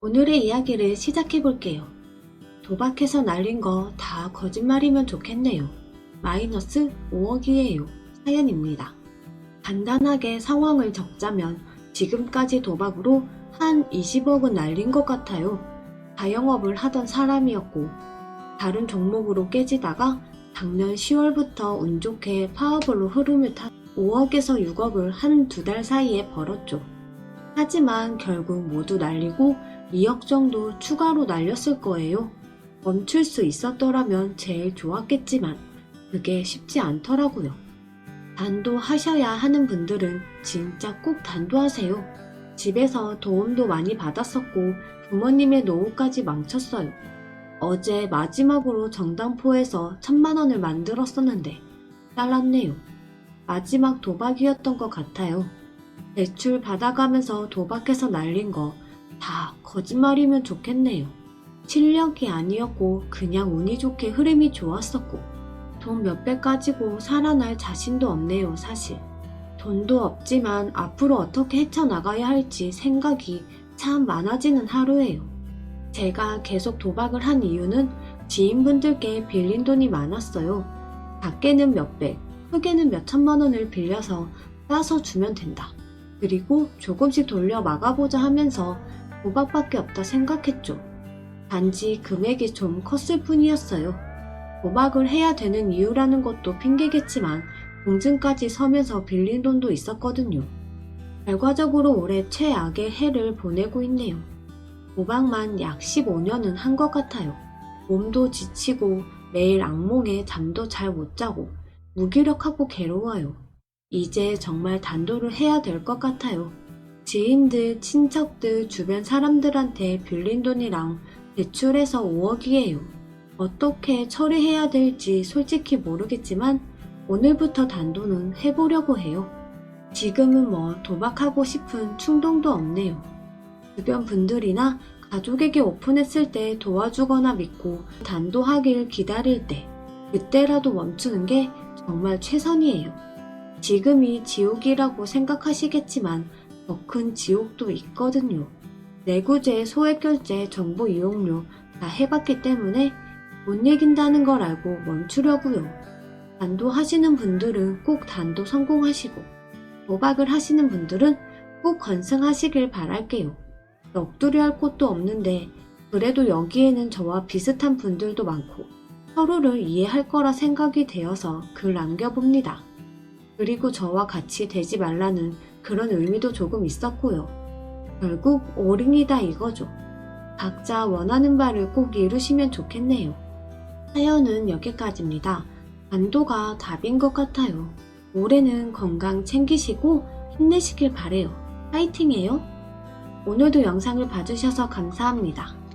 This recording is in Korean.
오늘의 이야기를 시작해 볼게요. 도박해서 날린 거 다 거짓말이면 좋겠네요. 마이너스 5억이에요. 사연입니다. 간단하게 상황을 적자면 지금까지 도박으로 한 20억은 날린 것 같아요. 자영업을 하던 사람이었고 다른 종목으로 깨지다가 작년 10월부터 운 좋게 파업으로 흐름을 타 5억에서 6억을 한 두 달 사이에 벌었죠. 하지만 결국 모두 날리고 2억 정도 추가로 날렸을 거예요. 멈출 수 있었더라면 제일 좋았겠지만 그게 쉽지 않더라고요. 단도 하셔야 하는 분들은 진짜 꼭 단도하세요. 집에서 도움도 많이 받았었고 부모님의 노후까지 망쳤어요. 어제 마지막으로 정당포에서 천만 원을 만들었었는데 잘랐네요. 마지막 도박이었던 것 같아요. 대출 받아가면서 도박해서 날린 거 다 거짓말이면 좋겠네요. 실력이 아니었고 그냥 운이 좋게 흐름이 좋았었고 돈 몇 배 가지고 살아날 자신도 없네요, 사실. 돈도 없지만 앞으로 어떻게 헤쳐나가야 할지 생각이 참 많아지는 하루예요. 제가 계속 도박을 한 이유는 지인분들께 빌린 돈이 많았어요. 작게는 몇백, 크게는 몇 천만 원을 빌려서 따서 주면 된다. 그리고 조금씩 돌려 막아보자 하면서 도박밖에 없다 생각했죠. 단지 금액이 좀 컸을 뿐이었어요. 도박을 해야 되는 이유라는 것도 핑계겠지만 공증까지 서면서 빌린 돈도 있었거든요. 결과적으로 올해 최악의 해를 보내고 있네요. 도박만 약 15년은 한 것 같아요. 몸도 지치고 매일 악몽에 잠도 잘 못 자고 무기력하고 괴로워요. 이제 정말 단도를 해야 될 것 같아요. 지인들, 친척들, 주변 사람들한테 빌린 돈이랑 대출해서 5억이에요. 어떻게 처리해야 될지 솔직히 모르겠지만 오늘부터 단도는 해보려고 해요. 지금은 뭐 도박하고 싶은 충동도 없네요. 주변 분들이나 가족에게 오픈했을 때 도와주거나 믿고 단도하길 기다릴 때 그때라도 멈추는 게 정말 최선이에요. 지금이 지옥이라고 생각하시겠지만 더 큰 지옥도 있거든요. 내구재, 소액결제, 정보 이용료 다 해봤기 때문에 못 이긴다는 걸 알고 멈추려고요. 단도 하시는 분들은 꼭 단도 성공하시고 도박을 하시는 분들은 꼭 건승하시길 바랄게요. 넋두리 할 곳도 없는데 그래도 여기에는 저와 비슷한 분들도 많고 서로를 이해할 거라 생각이 되어서 글 남겨봅니다. 그리고 저와 같이 되지 말라는 그런 의미도 조금 있었고요. 결국 올인이다 이거죠. 각자 원하는 바를 꼭 이루시면 좋겠네요. 사연은 여기까지입니다. 안도가 답인 것 같아요. 올해는 건강 챙기시고 힘내시길 바래요. 파이팅해요. 오늘도 영상을 봐주셔서 감사합니다.